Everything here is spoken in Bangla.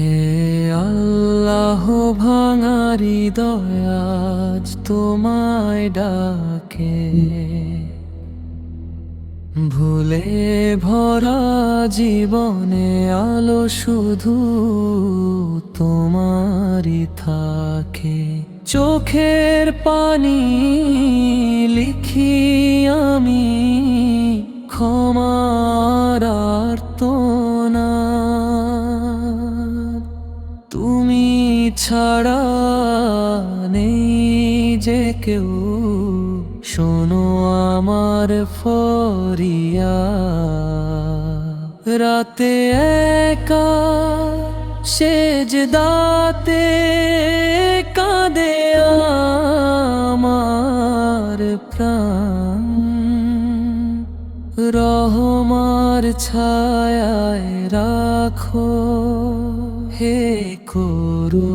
হে আল্লাহ ভাঙারি দয়াজ তোমায় ডাকে। ভুলে ভরা জীবনে আলো শুধু তোমারি থাকে। চোখের পানি লিখি আমি, ক্ষমা ছাড়া নেই যে কেউ। শোনো আমার ফরিয়া। রাতে একা সেজ দাতে কাঁদে আমার প্রাণ। রহমার ছায়ায় রাখো। হে করুণাময়